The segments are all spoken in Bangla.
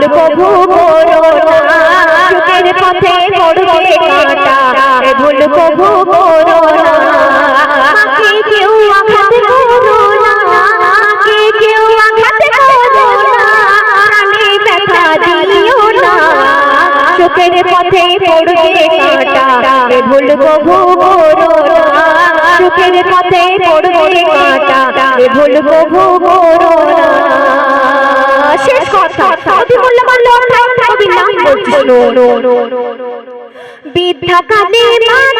ভুল কবু করো না। সুখের পথে পড়বে কাঁটা, এ ভুল কবু করো না। মাকে কেউ আঘাত করো না পথে পড়বে কাঁটা ভুল কবু করো পথে পড়বে কাঁটা ভুল কবু করো কবি নাম বলছি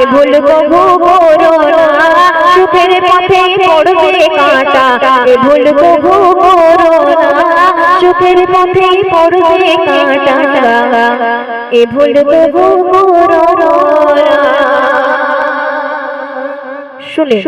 এ ভুল কবু করো না সুখের পথে পড়বে কাঁটা, এ ভুল কবু করো না সুখের পথে পড়বে কাঁটা, এ ভুল কবু করো না শুনে।